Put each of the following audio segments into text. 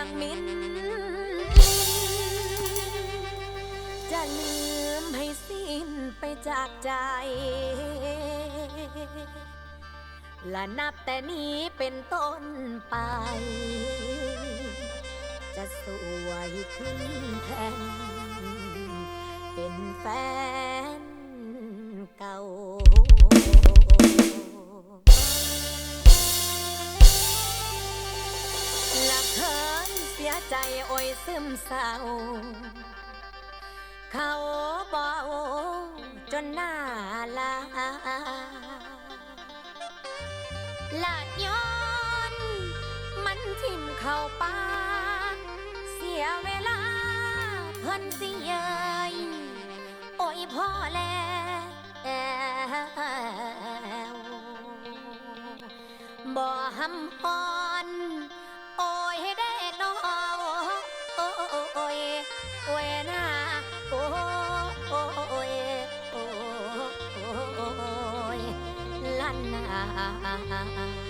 ยงมินจะลืมให้สิ้นไปจากใจ และนับแต่นี้เป็นต้นไป จะสวยขึ้นแทนเป็นแฟน ใจโอยซึมเศร้า เขาบอกจนหน้าลาลาดย้อน มันทิ่มเข้าปากเสียเวลาเพิ่นเสียยโอ้ยพ่อแล้วบ่หำพอ นา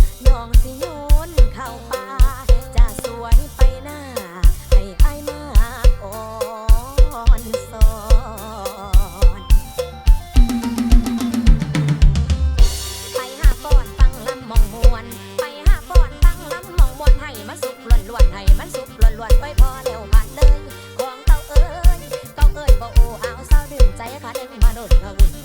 my love.